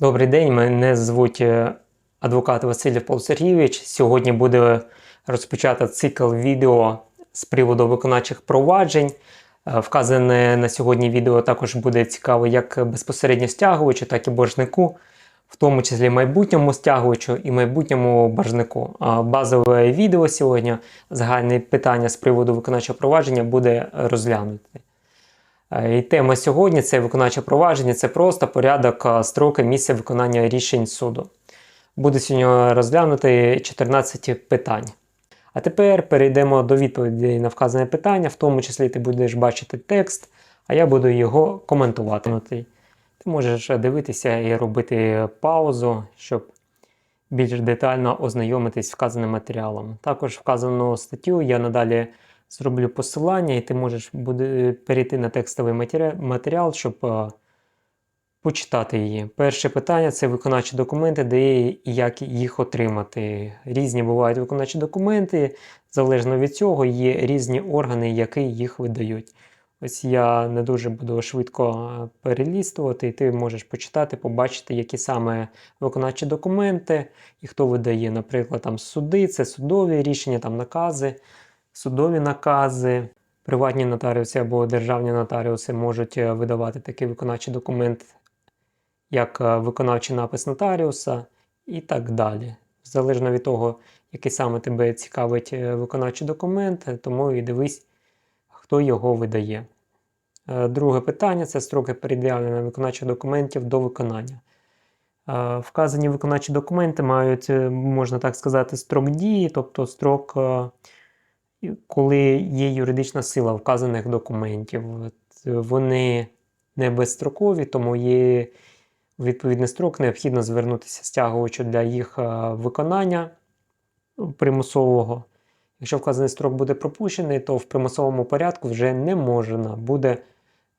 Добрий день, мене звуть е, адвокат Василь Павло Сергійович. Сьогодні буде розпочати цикл відео з приводу виконавчих проваджень. Е, Вказане на сьогодні відео також буде цікаво як безпосередньо стягувачу, так і боржнику, в тому числі майбутньому стягувачу і майбутньому боржнику. Базове відео сьогодні, загальне питання з приводу виконавчого провадження буде розглянути. Е, І тема сьогодні це виконавче провадження, це просто порядок, е, строки, місця виконання рішень суду. Буде сьогодні розглянути 14 питань. А тепер перейдемо до відповідей на вказане питання, в тому числі ти будеш бачити текст, а я буду його коментувати. Ти можеш дивитися і робити паузу, щоб більш детально ознайомитись з вказаним матеріалом. Також вказану статтю я надалі зроблю посилання, і ти можеш буде перейти на текстовий матері- матеріал, щоб е, почитати її. Перше питання це виконавчі документи, де і як їх отримати. Різні бувають виконавчі документи, залежно від цього, є різні органи, які їх видають. Ось я не дуже буду швидко е, перелістувати, і ти можеш почитати, побачити, які саме виконавчі документи і хто видає, наприклад, там суди, це судові рішення, там накази, судові накази. Приватні нотаріуси або державні нотаріуси можуть е, видавати такий виконавчий документ, як е, виконавчий напис нотаріуса і так далі. Залежно від того, який саме тебе цікавить е, виконавчий документ, тому і дивись, хто його видає. Друге питання це строки пред'явлення виконавчих документів до виконання. Вказані виконавчі документи мають, можна так сказати, строк дії, тобто строк, коли є юридична сила вказаних документів. Вони не безстрокові, тому є відповідний строк, необхідно звернутися стягувачу для їх е, виконання примусового. Якщо вказаний строк буде пропущений, то в примусовому порядку вже не можна буде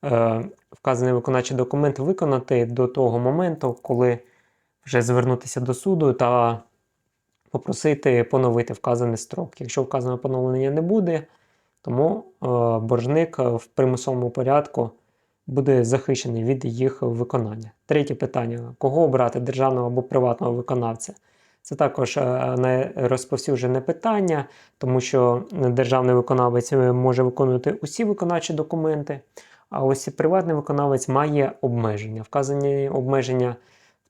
е, вказаний виконавчий документ виконати до того моменту, коли вже звернутися до суду та попросити поновити вказаний строк. Якщо вказаного поновлення не буде, тому е, боржник в примусовому порядку буде захищений від їх виконання. Третє питання: кого обрати державного або приватного виконавця? Це також е, найрозповсюджене питання, тому що державний виконавець е, може виконувати усі виконавчі документи, а ось приватний виконавець має обмеження. Вказані обмеження,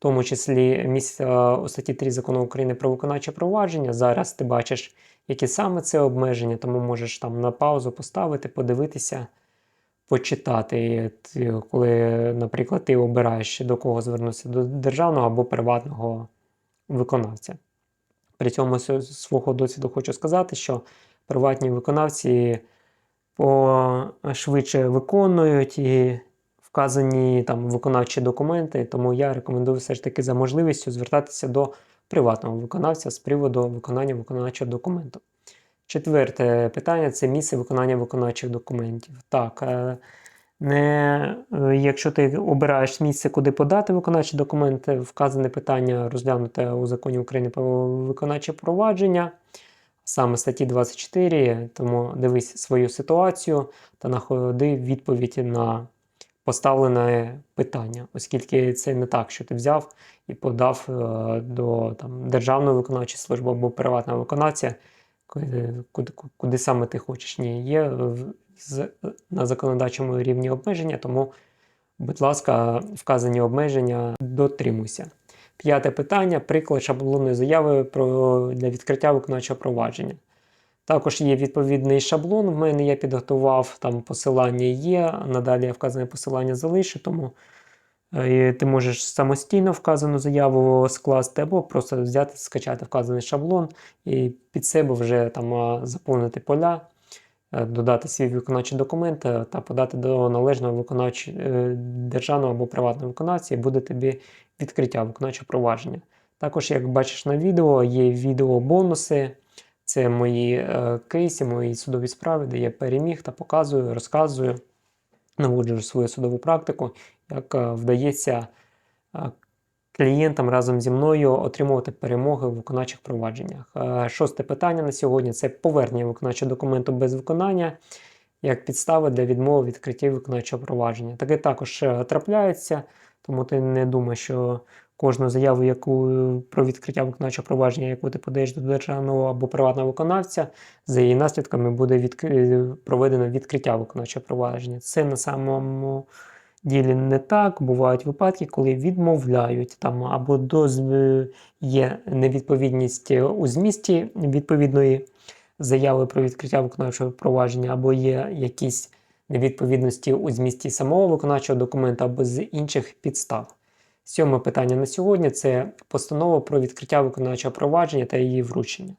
тому числі місця у статті 3 закону України про виконавче провадження. Зараз ти бачиш, які саме це обмеження, тому можеш там на паузу поставити, подивитися, почитати. Е, Коли, наприклад, ти обираєш до кого звернутися до державного або приватного виконавця. При цьому з свого досвіду хочу сказати, що приватні виконавці швидше виконують і вказані там виконавчі документи, тому я рекомендую все ж таки за можливістю звертатися до приватного виконавця з приводу виконання виконавчого документу. Четверте питання це місце виконання виконавчих документів. Так, е, не, е, якщо ти обираєш місце, куди подати виконавчі документи, вказане питання розглянуте у законі України про виконавче провадження, саме статті 24, тому дивись свою ситуацію та знаходи відповідь на поставлене питання, оскільки це не так, що ти взяв і подав е, до там, Державної виконавчої служби або приватного виконавця, куди, куди саме ти хочеш. Ні, є на законодавчому рівні обмеження, тому, будь ласка, вказані обмеження дотримуйся. П'яте питання: приклад шаблонної заяви про, для відкриття виконавчого провадження. Також є відповідний шаблон. В мене я підготував там посилання є. Надалі я вказане посилання залишу, тому е, ти можеш самостійно вказану заяву скласти, або просто взяти, скачати вказаний шаблон і під себе вже там заповнити поля, е, додати свій виконавчий документ е, та подати до належного виконавчого державного або приватного виконавця, і буде тобі відкриття виконавчого провадження. Також, як бачиш на відео, є відео-бонуси. Це мої е, кейси, мої судові справи, де я переміг та показую, розказую, наводжу свою судову практику, як е, вдається е, клієнтам разом зі мною отримувати перемоги в виконавчих провадженнях. Шосте питання на сьогодні це повернення виконавчого документу без виконання як підстава для відмови відкриття виконавчого провадження. Таке також трапляється, тому ти не думай, що кожну заяву, яку про відкриття виконавчого провадження, яку ти подаєш до державного або приватного виконавця, за її наслідками буде відкри- проведено відкриття виконавчого провадження. Це на самому ділі не так. Бувають випадки, коли відмовляють там або дозв... є невідповідність у змісті відповідної заяви про відкриття виконавчого провадження, або є якісь невідповідності у змісті самого виконавчого документа або з інших підстав. Сьоме питання на сьогодні це постанова про відкриття виконавчого провадження та її вручення.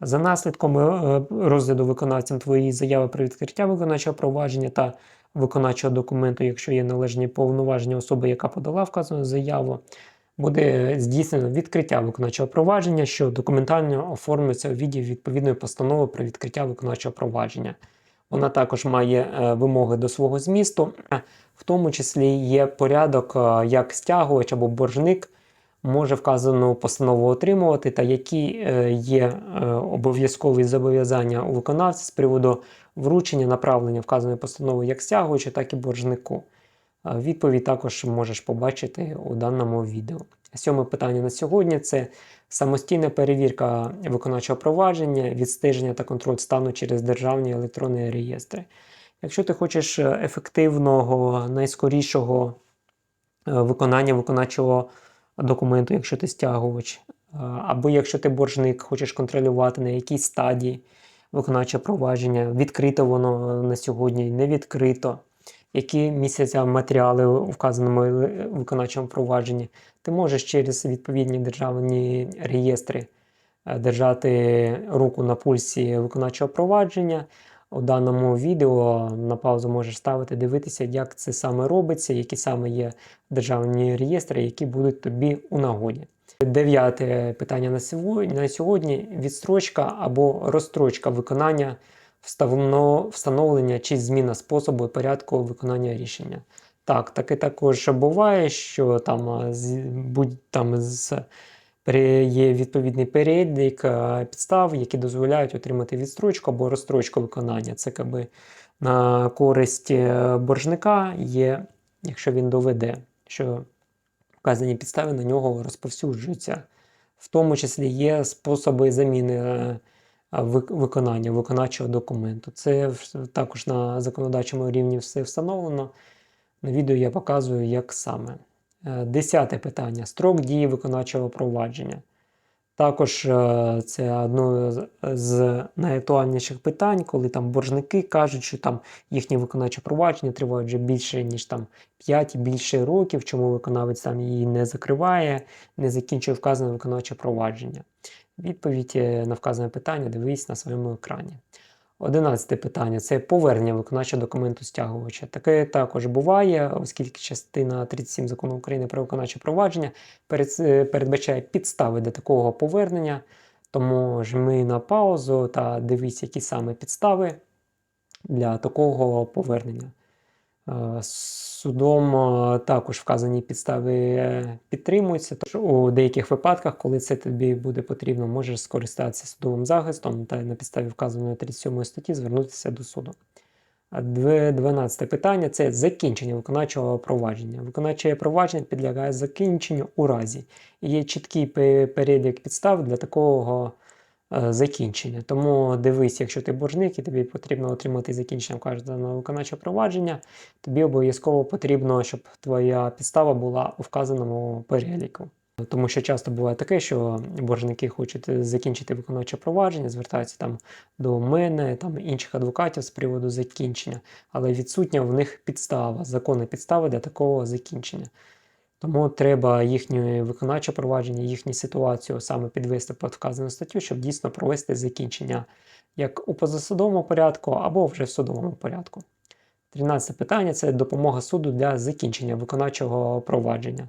За наслідком е, розгляду виконавцем твоєї заяви про відкриття виконавчого провадження та виконавчого документу, якщо є належні повноваження особи, яка подала вказану заяву, буде здійснено відкриття виконавчого провадження, що документально оформлюється у віді відповідної постанови про відкриття виконавчого провадження. Вона також має е, вимоги до свого змісту, в тому числі є порядок, е, як стягувач або боржник може вказану постанову отримувати, та які е, є обов'язкові зобов'язання у виконавця з приводу вручення направлення вказаної постанови як стягувачу, так і боржнику. Відповідь також можеш побачити у даному відео. Сьоме питання на сьогодні це самостійна перевірка виконавчого провадження, відстеження та контроль стану через державні електронні реєстри. Якщо ти хочеш ефективного, найскорішого е, виконання виконавчого документу, якщо ти стягувач, е, або якщо ти боржник, хочеш контролювати, на якій стадії виконавче провадження, відкрито воно на сьогодні, не відкрито, які містяться матеріали у вказаному е, виконавчому провадженні, ти можеш через відповідні державні реєстри е, держати руку на пульсі виконавчого провадження. У даному відео на паузу можеш ставити, дивитися, як це саме робиться, які саме є державні реєстри, які будуть тобі у нагоді. Дев'яте питання на сьогодні, відстрочка або розстрочка виконання встановлення чи зміна способу і порядку виконання рішення. Так, таке також буває, що там, будь, там з, є відповідний перелік підстав, які дозволяють отримати відстрочку або розстрочку виконання. Це якби на користь е, боржника є, якщо він доведе, що вказані підстави на нього розповсюджуються. В тому числі є способи заміни е, виконання виконавчого документу. Це також на законодавчому рівні все встановлено. На відео я показую, як саме. Е, Десяте питання. Строк дії виконавчого провадження. Також е, це одне з- найактуальніших питань, коли там боржники кажуть, що там їхні виконавчі провадження тривають вже більше, ніж там 5 і більше років, чому виконавець там її не закриває, не закінчує вказане виконавче провадження. Відповідь е, на вказане питання дивись на своєму екрані. Одинадцяте питання це повернення виконавчого документу стягувача. Таке також буває, оскільки частина 37 закону України про виконавче провадження е, передбачає підстави для такого повернення. Тому жми на паузу та дивись, які саме підстави для такого повернення. Е, Судом е, також вказані підстави е, підтримуються. Тож у деяких випадках, коли це тобі буде потрібно, можеш скористатися судовим захистом та на підставі вказаної 37 статті звернутися до суду. А 12 питання це закінчення виконавчого провадження. Виконавче провадження підлягає закінченню у разі. І є чіткий перелік підстав для такого закінчення. Тому дивись, якщо ти боржник і тобі потрібно отримати закінчення кожного виконавчого провадження, тобі обов'язково потрібно, щоб твоя підстава була у вказаному переліку. Тому що часто буває таке, що боржники хочуть закінчити виконавче провадження, звертаються там до мене, там інших адвокатів з приводу закінчення, але відсутня в них підстава, законна підстава для такого закінчення. Тому треба їхнє виконавче провадження, їхню ситуацію саме підвести під вказану статтю, щоб дійсно провести закінчення як у позасудовому порядку або вже в судовому порядку. 13 питання це допомога суду для закінчення виконавчого провадження.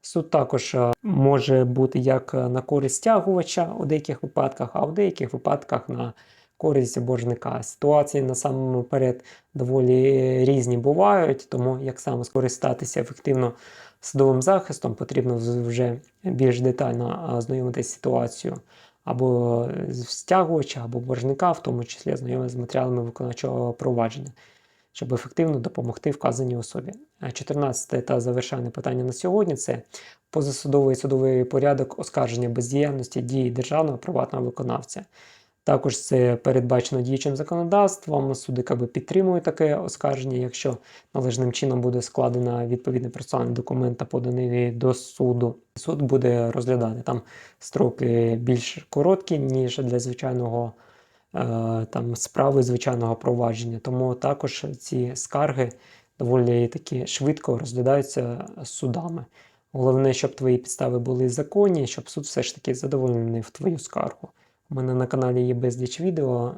Суд також е, може бути як на користь стягувача у деяких випадках, а в деяких випадках на користь боржника. Ситуації насамперед доволі різні бувають, тому як саме скористатися ефективно судовим захистом, потрібно вже більш детально з ситуацією або стягувача, або боржника, в тому числі знайомитися з матеріалами виконавчого провадження. щоб ефективно допомогти вказаній особі. 14 та завершальне питання на сьогодні це позасудовий судовий порядок оскарження бездіяльності дії державного приватного виконавця. Також це передбачено діючим законодавством. Суди якби підтримують таке оскарження, якщо належним чином буде складено відповідний процесуальний документ та поданий до суду. Суд буде розглядати там строки більш короткі, ніж для звичайного е, там справи звичайного провадження. Тому також ці скарги доволі таки швидко розглядаються судами. Головне, щоб твої підстави були законні, щоб суд все ж таки задоволений в твою скаргу. У мене на каналі є безліч відео,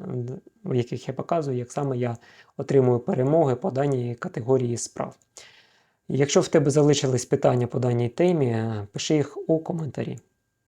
в яких я показую, як саме я отримую перемоги по даній категорії справ. Якщо в тебе залишились питання по даній темі, пиши їх у коментарі.